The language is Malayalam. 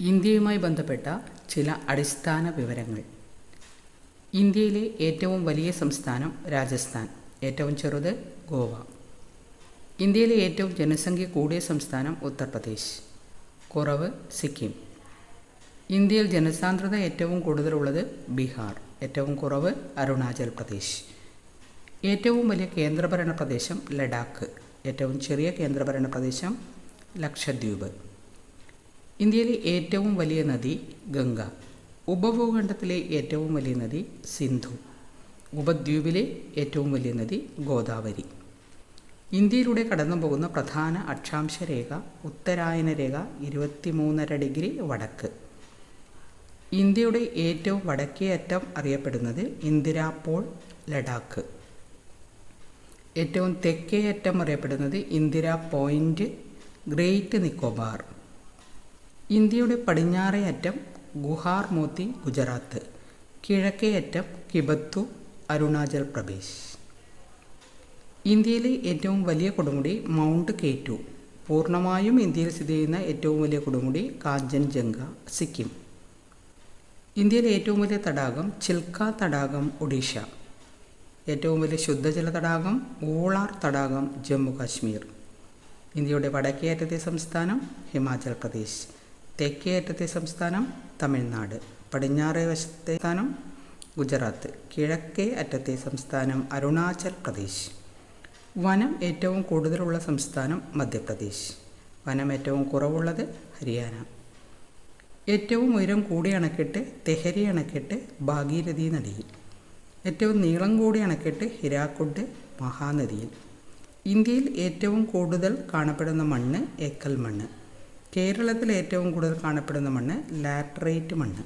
ഇന്ത്യയുമായി ബന്ധപ്പെട്ട ചില അടിസ്ഥാന വിവരങ്ങൾ. ഇന്ത്യയിലെ ഏറ്റവും വലിയ സംസ്ഥാനം രാജസ്ഥാൻ ഏറ്റവും ചെറുത് ഗോവ. ഇന്ത്യയിലെ ഏറ്റവും ജനസംഖ്യ കൂടിയ സംസ്ഥാനം ഉത്തർപ്രദേശ്. കുറവ് സിക്കിം. ഇന്ത്യയിൽ ജനസാന്ദ്രത ഏറ്റവും കൂടുതലുള്ളത് ബീഹാർ ഏറ്റവും കുറവ് അരുണാചൽ പ്രദേശ്. ഏറ്റവും വലിയ കേന്ദ്രഭരണ പ്രദേശം ലഡാക്ക് ഏറ്റവും ചെറിയ കേന്ദ്രഭരണ പ്രദേശം ലക്ഷദ്വീപ്. ഇന്ത്യയിലെ ഏറ്റവും വലിയ നദി ഗംഗ. ഉപഭൂഖണ്ഡത്തിലെ ഏറ്റവും വലിയ നദി സിന്ധു. ഉപദ്വീപിലെ ഏറ്റവും വലിയ നദി ഗോദാവരി. ഇന്ത്യയിലൂടെ കടന്നു പോകുന്ന പ്രധാന അക്ഷാംശ രേഖ ഉത്തരായന രേഖ ഇരുപത്തിമൂന്നര ഡിഗ്രി വടക്ക്. ഇന്ത്യയുടെ ഏറ്റവും വടക്കേ അറ്റം അറിയപ്പെടുന്നത് ഇന്ദിരാപോൾ ലഡാക്ക്. ഏറ്റവും തെക്കേ അറ്റം അറിയപ്പെടുന്നത് ഇന്ദിരാ പോയിന്റ് ഗ്രേറ്റ് നിക്കോബാർ. ഇന്ത്യയുടെ പടിഞ്ഞാറേ അറ്റം ഗുഹാർ മോത്തി ഗുജറാത്ത് കിഴക്കേ അറ്റം കിബത്തു അരുണാചൽ പ്രദേശ്. ഇന്ത്യയിലെ ഏറ്റവും വലിയ കൊടുമുടി മൗണ്ട് കേറ്റു. പൂർണമായും ഇന്ത്യയിൽ സ്ഥിതി ചെയ്യുന്ന ഏറ്റവും വലിയ കൊടുമുടി കാഞ്ചൻജംഗ സിക്കിം. ഇന്ത്യയിലെ ഏറ്റവും വലിയ തടാകം ചിൽക്ക തടാകം ഒഡീഷ. ഏറ്റവും വലിയ ശുദ്ധജല തടാകം ഓളാർ തടാകം ജമ്മു കാശ്മീർ. ഇന്ത്യയുടെ വടക്കേ അറ്റത്തെ സംസ്ഥാനം ഹിമാചൽ പ്രദേശ്. തെക്കേ അറ്റത്തെ സംസ്ഥാനം തമിഴ്നാട്. പടിഞ്ഞാറേ വശത്തെ സ്ഥാനം ഗുജറാത്ത്. കിഴക്കേ അറ്റത്തെ സംസ്ഥാനം അരുണാചൽ പ്രദേശ്. വനം ഏറ്റവും കൂടുതലുള്ള സംസ്ഥാനം മധ്യപ്രദേശ്. വനം ഏറ്റവും കുറവുള്ളത് ഹരിയാന. ഏറ്റവും ഉയരം കൂടിയ അണക്കെട്ട് തെഹരി അണക്കെട്ട് ഭാഗീരഥി നദിയിൽ. ഏറ്റവും നീളം കൂടിയ അണക്കെട്ട് ഹിരാക്കുഡ് മഹാനദിയിൽ. ഇന്ത്യയിൽ ഏറ്റവും കൂടുതൽ കാണപ്പെടുന്ന മണ്ണ് ഏക്കൽ മണ്ണ്. കേരളത്തിൽ ഏറ്റവും കൂടുതൽ കാണപ്പെടുന്ന മണ്ണ് ലാറ്ററേറ്റ് മണ്ണ്.